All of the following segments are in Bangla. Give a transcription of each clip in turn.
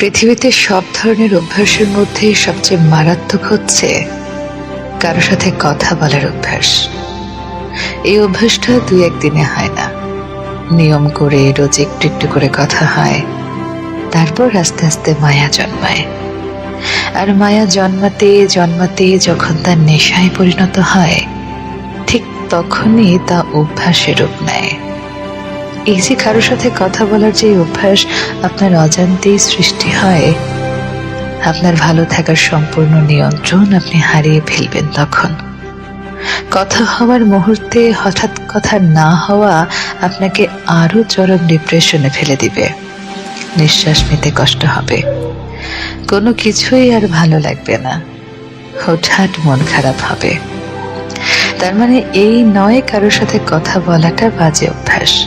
পৃথিবীতে সব ধরনের অভ্যাসের মধ্যে সবচেয়ে মারাত্মক হচ্ছে কারও সাথে কথা বলার অভ্যাস। এই অভ্যাসটা দুই একদিনে হয় না। নিয়ম করে, রোজ একটু একটু করে কথা হয়, তারপর আস্তে আস্তে মায়া জন্মায়। আর মায়া জন্মাতে জন্মাতে যখন তার নেশায় পরিণত হয়, ঠিক তখনই তা অভ্যাসের রূপ নেয়। এই যে কারোর সাথে কথা বলার যে অভ্যাস আপনার অজান্তেই সৃষ্টি হয়, আপনার ভালো থাকার সম্পূর্ণ নিয়ন্ত্রণ আপনি হারিয়ে ফেলবেন তখন। কথা হওয়ার মুহূর্তে হঠাৎ কথা না হওয়া আপনাকে আরও চরম ডিপ্রেশনে ফেলে দিবে। নিঃশ্বাস নিতে কষ্ট হবে। কোনো কিছুই আর ভালো লাগবে না। হঠাৎ মন খারাপ হবে। তার মানে এই নয় কারোর সাথে কথা বলাটা বাজে অভ্যাস।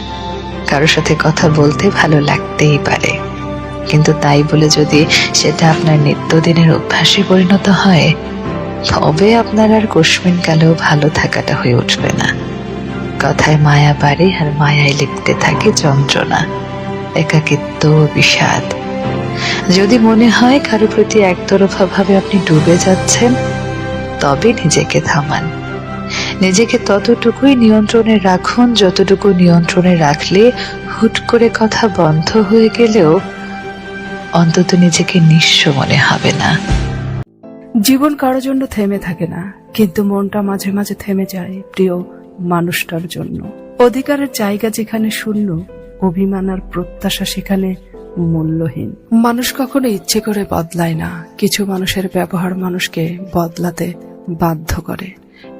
কারোর সাথে কথা বলতে ভালো লাগতেই পারে। কিন্তু তাই বলে যদি সেটা আপনার নিত্যদিনের অভ্যাসে পরিণত হয়, তবে আপনার আর কোশ্মিন কালেও ভালো থাকাটা হয়ে উঠবে না। কথায় মায়া বাড়ে আর মায়ায় লিখতে থাকে যন্ত্রণা, একাকিত্ব বিষাদ। যদি মনে হয় কারও প্রতি একতরফা ভাবে আপনি ডুবে যাচ্ছেন, তবে নিজেকে থামান। নিজেকে ততটুকুই নিয়ন্ত্রণে রাখুন, যতটুকু নিয়ন্ত্রণে রাখলে হুট করে কথা বন্ধ হয়ে গেলেও অন্তত নিজেকে নিঃস্ব মনে হবে না। জীবন কারও জন্য থেমে থাকে না, কিন্তু মনটা মাঝে মাঝে থেমে যায় প্রিয় মানুষটার জন্য। অধিকারের জায়গা যেখানে শূন্য, অভিমান আর প্রত্যাশা সেখানে মূল্যহীন। মানুষ কখনো ইচ্ছে করে বদলায় না, কিছু মানুষের ব্যবহার মানুষকে বদলাতে বাধ্য করে।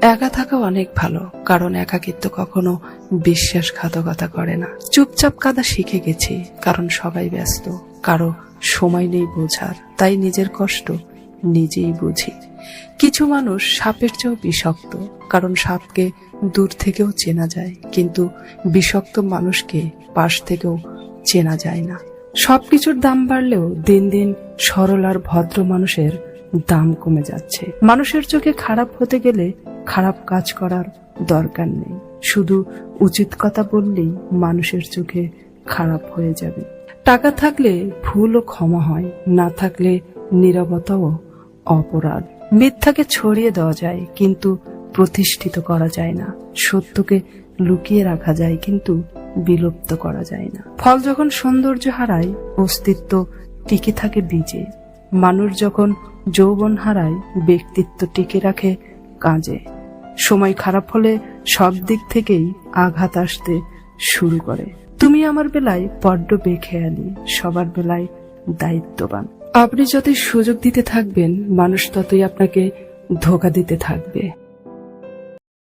একা থাকা অনেক ভালো, কারণ একাকিত্ব কখনো বিশ্বাসঘাতকতা করে না। চুপচাপ কাদা শিখে গেছি, কারণ সবাই ব্যস্ত, কারও সময় নেই বোঝার, তাই নিজের কষ্ট নিজেই বুঝি। কিছু মানুষ সাপের চেয়েও বিষাক্ত, কারণ সাপকে দূর থেকেও চেনা যায়, কিন্তু বিষাক্ত মানুষকে পাশ থেকেও চেনা যায় না। সবকিছুর দাম বাড়লেও দিন দিন সরল আর ভদ্র মানুষের দাম কমে যাচ্ছে। মানুষের চোখে খারাপ হতে গেলে খারাপ কাজ করার দরকার নেই। শুধু উচিত কথা বললেই মানুষের চোখে খারাপ হয়ে যাবে। টাকা থাকলে ভুলও ক্ষমা হয়, না থাকলে নীরবতাও অপরাধ। মিথ্যাকে ছড়িয়ে দেওয়া যায়, কিন্তু প্রতিষ্ঠিত করা যায় না। সত্যকে লুকিয়ে রাখা যায়, কিন্তু বিলুপ্ত করা যায় না। ফল যখন সৌন্দর্য হারায়, অস্তিত্ব টিকে থাকে বীজে। মানুষ যখন যৌবন হারায়, ব্যক্তিত্ব টিকে রাখে কাজে। সময় খারাপ হলে সব দিক থেকেই আঘাত আসতে শুরু করে। তুমি আমার বেলায় বড্ড বেখেয়ালি, সবার বেলায় দায়িত্ববান। আপনি যতই সুযোগ দিতে থাকবেন, মানুষ ততই আপনাকে ধোকা দিতে থাকবে।